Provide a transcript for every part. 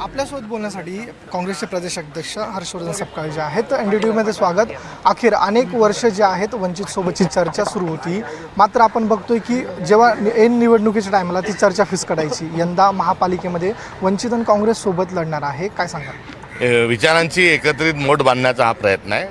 आपल्यासोबत बोलण्यासाठी काँग्रेसचे प्रदेश अध्यक्ष हर्षवर्धन सपकाळ जे आहेत एन डी टीव्हीमध्ये स्वागत. अखेर अनेक वर्ष जे आहेत वंचितसोबतची चर्चा सुरू होती. मात्र आपण बघतोय की जेव्हा एन निवडणुकीच्या टायमाला ती चर्चा फिसकडायची. यंदा महापालिकेमध्ये वंचित आणि काँग्रेससोबत लढणार आहे. काय सांगा विचारांची एकत्रित मोठ बांधण्याचा हा प्रयत्न आहे.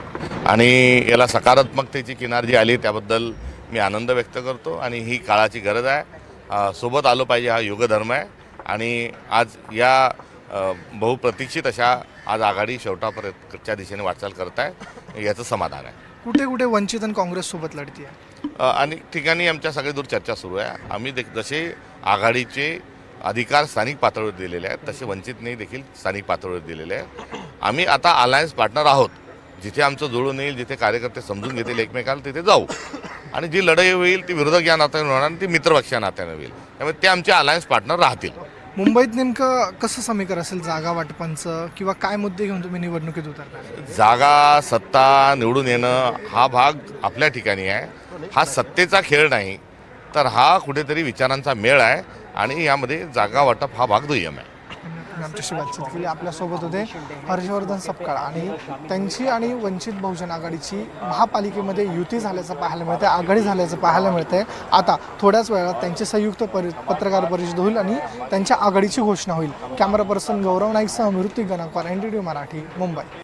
आणि याला सकारात्मकतेची किनार जी आली त्याबद्दल मी आनंद व्यक्त करतो. आणि ही काळाची गरज आहे. सोबत आलो पाहिजे हा युगधर्म आहे. आणि आज या बहुप्रतीक्षित अशा आज आघाडी शेवटापर्यंतच्या दिशेने वाटचाल करत आहे याचं समाधान आहे. कुठे कुठे वंचित आणि काँग्रेस सोबत लढती आहे अनेक ठिकाणी आमच्या सगळे दूर चर्चा सुरू आहे. आम्ही देख जसे आघाडीचे अधिकार स्थानिक पातळीवर दिलेले आहेत तसे वंचितने देखील स्थानिक पातळीवर दिलेले आहेत. आम्ही आता अलायन्स पार्टनर आहोत. जिथे आमचं जुळून येईल जिथे कार्यकर्ते समजून घेतील एकमेकाला तिथे जाऊ. आणि जी लढाई होईल ती विरोधक या नात्याने होणार आणि ती मित्रपक्ष या नात्याने होईल. त्यामुळे ते आमचे अलायन्स पार्टनर राहतील. मुंबईत नेमकं कसं समीकरण असेल जागा वाटपांचं? किंवा काय मुद्दे घेऊन तुम्ही निवडणुकीत उतरणार? जागा सत्ता निवडून येणं हा भाग आपल्या ठिकाणी आहे. हा सत्तेचा खेळ नाही तर हा कुठेतरी विचारांचा मेळ आहे आणि यामध्ये जागा वाटप हा भाग दुय्यम आहे. आमच्याशी बातचीत केली आपल्यासोबत होते. हर्षवर्धन सपकाळ आणि त्यांची आणि वंचित बहुजन आघाडीची महापालिकेमध्ये युती झाल्याचं पाहायला मिळते आघाडी झाल्याचं पाहायला मिळते आता थोड्याच वेळात त्यांची संयुक्त परि पत्रकार परिषद होईल आणि त्यांच्या आघाडीची घोषणा होईल. कॅमेरा पर्सन गौरव नाईकसह मृत्यू गणाकार एन डी मराठी मुंबई.